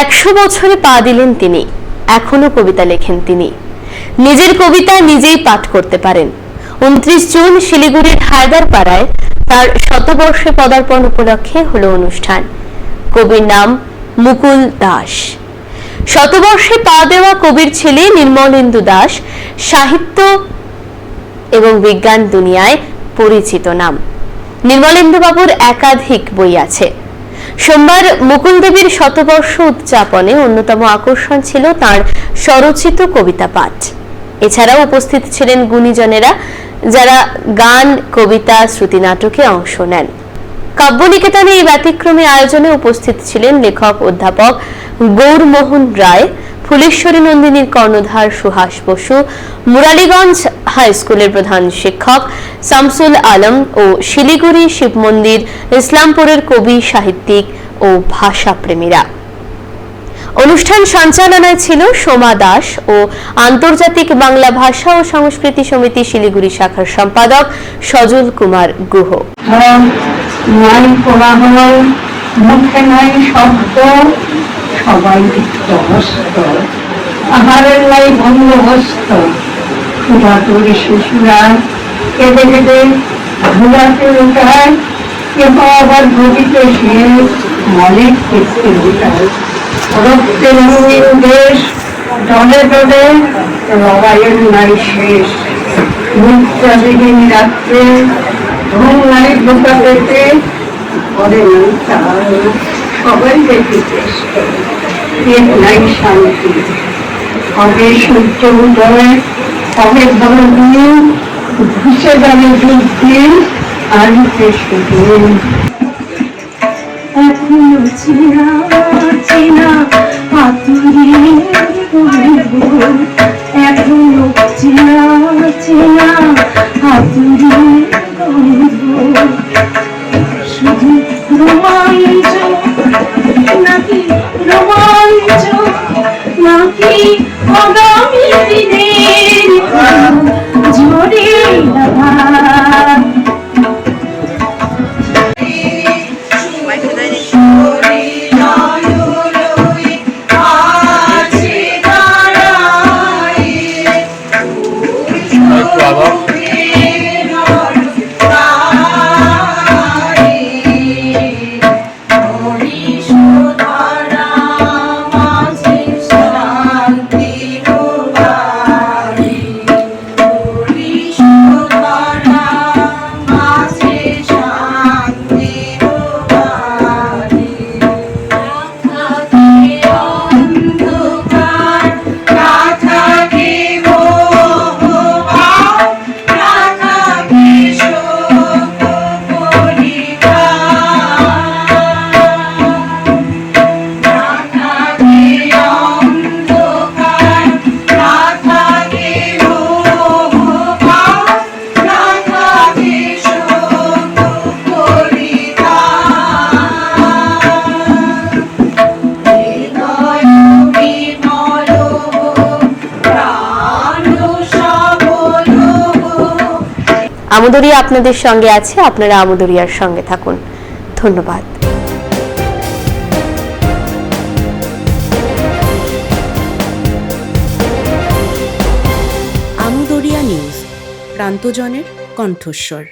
একশো বছরে পা দিলেন তিনি, এখনও কবিতা লেখেন তিনি। নিজের কবিতা নিজেই পাঠ করতে পারেন। উনত্রিশ জুন শিলিগুড়ির হায়দারপাড়ায় তার শতবর্ষে পদার্পণ উপলক্ষে হলো অনুষ্ঠান। কবির নাম মুকুল দাস। শতবর্ষে পা দেওয়া কবির ছেলে নির্মলেন্দু দাস সাহিত্য এবং বিজ্ঞান দুনিয়ায় পরিচিত নাম। নির্মলেন্দু বাবুর একাধিক বই আছে। সোমবার মুকুল দেবীর শতবর্ষ উদযাপনে অন্যতম আকর্ষণ ছিল তার স্বরচিত কবিতা পাঠ। এছাড়াও উপস্থিত ছিলেন গুণীজনেরা, যারা গান, কবিতা শ্রুতি নাটকে অংশ নেন। কাব্যনিকেতনে এই ব্যতিক্রমী আয়োজনে উপস্থিত ছিলেন লেখক অধ্যাপক গৌরমোহন রায়, ফুলেশ্বরী নন্দিনীর কর্ণধার সুহাস বসু, মুরালীগঞ্জ হাই স্কুলের প্রধান শিক্ষক শামসুল আলম ও শিলিগুড়ি শিব মন্দির, ইসলামপুরের কবি, সাহিত্যিক ও ভাষাপ্রেমীরা। অনুষ্ঠান সঞ্চালনায় ছিল সোমা দাস ও আন্তর্জাতিক বাংলা ভাষা ও সংস্কৃতি সমিতি শিলিগুড়ি শাখার সম্পাদক সজল কুমার গুহ। নাই কোলাহল মুখে নাই শব্দ, সবাই বিধ্বস্ত আহারের নাই বন্দোবস্ত ক্ষুধাতুর শিশুরা কেঁদে কেঁদে ধুলাতে উঠায়। কেহ আবার গদিতে সে মলের ক্ষেত্রে উঠায়। রক্তে রঙিন দেশ দলে দলে লড়াইয়ের নাই শেষ। নিত্যবিহীন রাত্রে ঘুম নাই ঢোকা পেতে তার সবাই পেট নাই শান্তি হবে সূর্য উদয় দিন ঘুষে যাবে আলিতে সুদিন এখনও চেনা আগামী দিনের ঝরে লাভা আমদরিয়া আপনাদের সঙ্গে আছে আপনারা আমদরিয়ার সঙ্গে থাকুন। ধন্যবাদ। আমদরিয়া নিউজ প্রান্তজনের কণ্ঠস্বর।